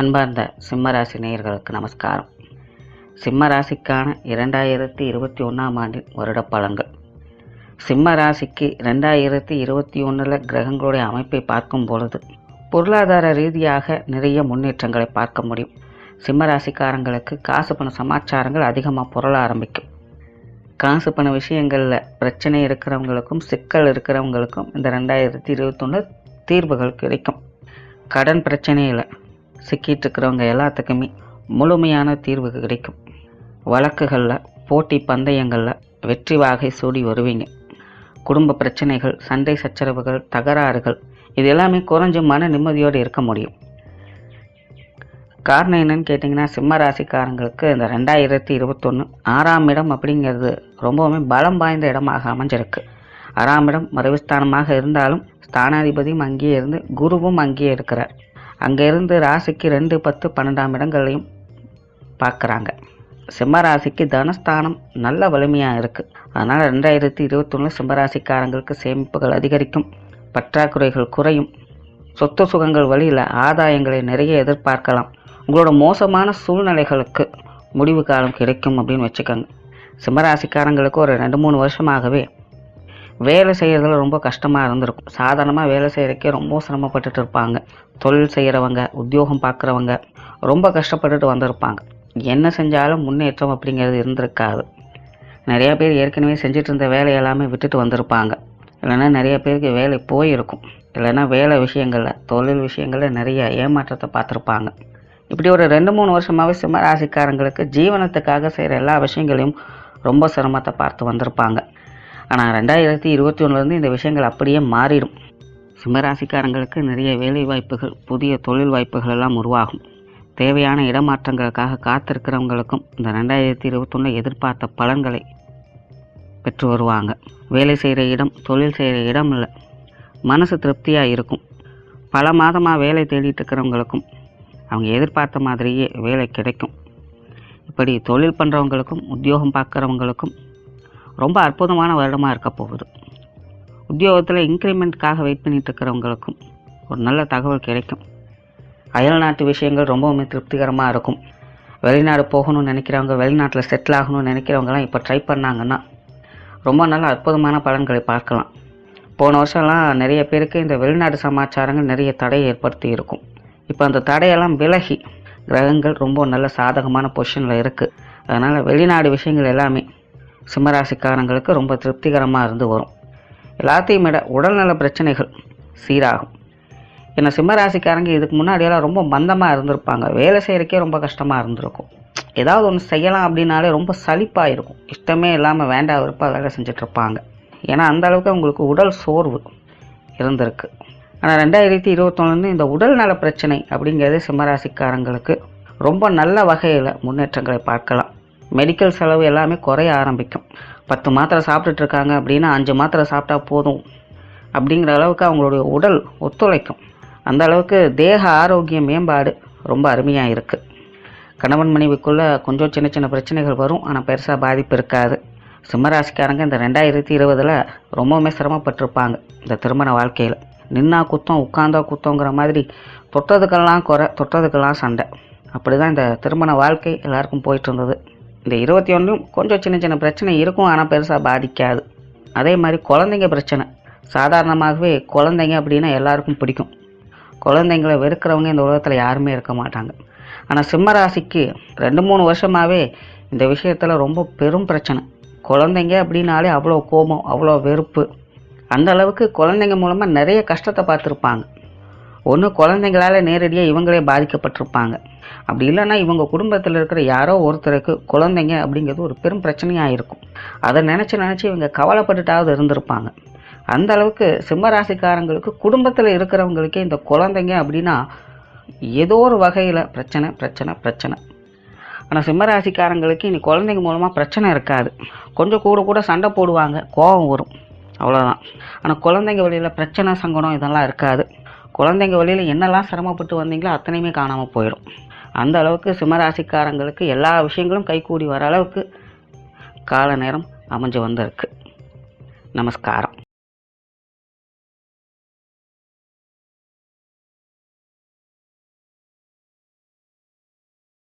அன்பார்ந்த சிம்மராசி நேயர்களுக்கு நமஸ்காரம். சிம்ம ராசிக்கான இரண்டாயிரத்தி இருபத்தி ஒன்றாம் ஆண்டின் வருட பலன்கள் சிம்ம ராசிக்கு ரெண்டாயிரத்தி இருபத்தி ஒன்றில் கிரகங்களுடைய அமைப்பை பார்க்கும் பொழுது பொருளாதார ரீதியாக நிறைய முன்னேற்றங்களை பார்க்க முடியும். சிம்ம ராசிக்காரங்களுக்கு காசு பண சமாச்சாரங்கள் அதிகமாக புரள ஆரம்பிக்கும். காசு பண விஷயங்களில் பிரச்சனை இருக்கிறவங்களுக்கும் சிக்கல் இருக்கிறவங்களுக்கும் இந்த ரெண்டாயிரத்தி இருபத்தொன்று தீர்வுகள் கிடைக்கும். கடன் பிரச்சனையில் சிக்கிட்டு இருக்கிறவங்க எல்லாத்துக்குமே முழுமையான தீர்வு கிடைக்கும். வழக்குகளில் போட்டி பந்தயங்களில் வெற்றி வாகை சூடி வருவீங்க. குடும்ப பிரச்சனைகள் சண்டை சச்சரவுகள் தகராறுகள் இது எல்லாமே குறைஞ்ச மன நிம்மதியோடு இருக்க முடியும். காரணம் என்னன்னு கேட்டிங்கன்னா சிம்ம ராசிக்காரங்களுக்கு இந்த ரெண்டாயிரத்தி இருபத்தொன்று ஆறாம் இடம் அப்படிங்கிறது ரொம்பவுமே பலம் வாய்ந்த இடமாக அமைஞ்சிருக்கு. ஆறாம் இடம் மறைவுஸ்தானமாக இருந்தாலும் ஸ்தானாதிபதியும் அங்கேயே இருந்து குருவும் அங்கேயே இருக்கிறார். அங்கேருந்து ராசிக்கு ரெண்டு பத்து பன்னெண்டாம் இடங்களையும் பார்க்குறாங்க. சிம்மராசிக்கு தனஸ்தானம் நல்ல வலிமையாக இருக்குது அதனால் ரெண்டாயிரத்தி இருபத்தொன்று சிம்மராசிக்காரங்களுக்கு சேமிப்புகள் அதிகரிக்கும். பற்றாக்குறைகள் குறையும். சொத்து சுகங்கள் வழியில் ஆதாயங்களை நிறைய எதிர்பார்க்கலாம். உங்களோட மோசமான சூழ்நிலைகளுக்கு முடிவு காலம் கிடைக்கும் அப்படின்னு வச்சுக்கோங்க. சிம்மராசிக்காரங்களுக்கு ஒரு ரெண்டு மூணு வருஷமாகவே வேலை செய்கிறதுல ரொம்ப கஷ்டமாக இருந்திருக்கும். சாதாரணமாக வேலை செய்கிறக்கே ரொம்ப சிரமப்பட்டுட்டு இருப்பாங்க. தொழில் செய்கிறவங்க உத்தியோகம் பார்க்குறவங்க ரொம்ப கஷ்டப்பட்டுட்டு வந்திருப்பாங்க. என்ன செஞ்சாலும் முன்னேற்றம் அப்படிங்கிறது இருந்திருக்காது. நிறையா பேர் ஏற்கனவே செஞ்சுட்டு இருந்த வேலை எல்லாமே விட்டுட்டு வந்திருப்பாங்க. இல்லைன்னா நிறைய பேருக்கு வேலை போயிருக்கும். இல்லைன்னா வேலை விஷயங்களில் தொழில் விஷயங்களில் நிறைய ஏமாற்றத்தை பார்த்துருப்பாங்க. இப்படி ஒரு ரெண்டு மூணு வருஷமாகவே சிம்ம ராசிக்காரங்களுக்கு ஜீவனத்துக்காக செய்கிற எல்லா விஷயங்களையும் ரொம்ப சிரமத்தை பார்த்து வந்திருப்பாங்க. ஆனால் ரெண்டாயிரத்தி இருபத்தி ஒன்றுலேருந்து இந்த விஷயங்கள் அப்படியே மாறிடும். சிம்மராசிக்காரங்களுக்கு நிறைய வேலை வாய்ப்புகள் புதிய தொழில் வாய்ப்புகள் எல்லாம் உருவாகும். தேவையான இடமாற்றங்களுக்காக காத்திருக்கிறவங்களுக்கும் இந்த ரெண்டாயிரத்தி இருபத்தொன்று எதிர்பார்த்த பலன்களை பெற்று வருவாங்க. வேலை செய்கிற இடம் தொழில் செய்கிற இடம் இல்லை. மனசு திருப்தியாக இருக்கும். பல மாதமாக வேலை தேடிட்டு இருக்கிறவங்களுக்கும் அவங்க எதிர்பார்த்த மாதிரியே வேலை கிடைக்கும். இப்படி தொழில் பண்ணுறவங்களுக்கும் உத்தியோகம் பார்க்குறவங்களுக்கும் ரொம்ப அற்புதமான வருடமாக இருக்க போகுது. உத்தியோகத்தில் இன்க்ரிமெண்ட்காக வெயிட் பண்ணிட்டு இருக்கிறவங்களுக்கும் ஒரு நல்ல தகவல் கிடைக்கும். அயல் நாட்டு விஷயங்கள் ரொம்பவுமே திருப்திகரமாக இருக்கும். வெளிநாடு போகணும்னு நினைக்கிறவங்க வெளிநாட்டில் செட்டில் ஆகணும்னு நினைக்கிறவங்கலாம் இப்போ ட்ரை பண்ணாங்கன்னா ரொம்ப நல்ல அற்புதமான பலன்களை பார்க்கலாம். போன வருஷம்லாம் நிறைய பேருக்கு இந்த வெளிநாடு சமாச்சாரங்கள் நிறைய தடையை ஏற்படுத்தி இருக்கும். இப்போ அந்த தடையெல்லாம் விலகி கிரகங்கள் ரொம்ப நல்ல சாதகமான பொசிஷனில் இருக்குது அதனால் வெளிநாடு விஷயங்கள் எல்லாமே சிம்மராசிக்காரங்களுக்கு ரொம்ப திருப்திகரமாக இருந்து வரும். எல்லாத்தையும் விட உடல்நல பிரச்சனைகள் சீராகும். ஏன்னா சிம்மராசிக்காரங்க இதுக்கு முன்னாடியெல்லாம் ரொம்ப மந்தமாக இருந்திருப்பாங்க. வேலை செய்கிறக்கே ரொம்ப கஷ்டமாக இருந்திருக்கும். ஏதாவது ஒன்று செய்யலாம் அப்படின்னாலே ரொம்ப சலிப்பாக இருக்கும் இஷ்டமே இல்லாமல் வேண்டாம் விருப்பாக வேலை செஞ்சிட்ருப்பாங்க. ஏன்னா அந்த அளவுக்கு அவங்களுக்கு உடல் சோர்வு இருந்திருக்கு. ஆனால் ரெண்டாயிரத்தி இருபத்தொன்னு இந்த உடல் நல பிரச்சனை அப்படிங்கிறது சிம்மராசிக்காரங்களுக்கு ரொம்ப நல்ல வகையில் முன்னேற்றங்களை பார்க்கலாம். மெடிக்கல் செலவு எல்லாமே குறைய ஆரம்பிக்கும். பத்து மாத்திரை சாப்பிட்டுட்டு இருக்காங்க அப்படின்னா அஞ்சு மாத்திரை சாப்பிட்டா போதும். அப்படிங்கிற அளவுக்கு அவங்களுடைய உடல் ஒத்துழைக்கும். அந்த அளவுக்கு தேக ஆரோக்கிய மேம்பாடு ரொம்ப அருமையாக இருக்குது கணவன் மனைவிக்குள்ளே கொஞ்சம் சின்ன சின்ன பிரச்சனைகள் வரும். ஆனால் பெருசாக பாதிப்பு இருக்காது. சிம்மராசிக்காரங்க இந்த ரெண்டாயிரத்தி இருபதில் ரொம்பவுமே சிரமப்பட்டிருப்பாங்க இந்த திருமண வாழ்க்கையில். நின்னா குத்தம் உட்காந்தா குத்தங்கிற மாதிரி தொட்டதுக்கெல்லாம் குறை தொட்டதுக்கெல்லாம் சண்டை. அப்படி தான் இந்த திருமண வாழ்க்கை எல்லாருக்கும் போயிட்டு இருந்தது. இந்த இருபத்தி ஒன்றுலையும் கொஞ்சம் சின்ன சின்ன பிரச்சனை இருக்கும் ஆனால் பெருசாக பாதிக்காது. அதே மாதிரி குழந்தைங்க பிரச்சனை. சாதாரணமாகவே குழந்தைங்க அப்படின்னா எல்லாருக்கும் பிடிக்கும். குழந்தைங்களை வெறுக்கிறவங்க இந்த உலகத்தில் யாருமே இருக்க மாட்டாங்க. ஆனால் சிம்மராசிக்கு ரெண்டு மூணு வருஷமாகவே இந்த விஷயத்தில் ரொம்ப பெரும் பிரச்சனை. குழந்தைங்க அப்படின்னாலே அவ்வளோ கோபம் அவ்வளோ வெறுப்பு. அந்த அளவுக்கு குழந்தைங்க மூலமாக நிறைய கஷ்டத்தை பார்த்துருப்பாங்க. ஒன்று குழந்தைங்களால் நேரடியாக இவங்களே பாதிக்கப்பட்டிருப்பாங்க. அப்படி இல்லைன்னா இவங்க குடும்பத்தில் இருக்கிற யாரோ ஒருத்தருக்கு குழந்தைங்க அப்படிங்கிறது ஒரு பெரும் பிரச்சனையாக இருக்கும். அதை நினச்சி நினச்சி இவங்க கவலைப்பட்டுட்டாவது இருந்திருப்பாங்க. அந்த அளவுக்கு சிம்மராசிக்காரங்களுக்கு குடும்பத்தில் இருக்கிறவங்களுக்கே இந்த குழந்தைங்க அப்படின்னா ஏதோ ஒரு வகையில் பிரச்சனை பிரச்சனை பிரச்சனை. ஆனால் சிம்மராசிக்காரங்களுக்கு இனி குழந்தைங்க மூலமாக பிரச்சனை இருக்காது. கொஞ்சம் கூட கூட சண்டை போடுவாங்க. கோபம் வரும். அவ்வளோதான் ஆனால் குழந்தைங்க வழியில் பிரச்சனை சங்கடம் இதெல்லாம் இருக்காது. குழந்தைங்க வழியில் என்னெல்லாம் சிரமப்பட்டு வந்தீங்களோ அத்தனையுமே காணாமல் போயிடும். அந்த அளவுக்கு சிம்மராசிக்காரங்களுக்கு எல்லா விஷயங்களும் கைகூடி வர அளவுக்கு கால நேரம் அமைஞ்சு வந்திருக்கு. நமஸ்காரம்.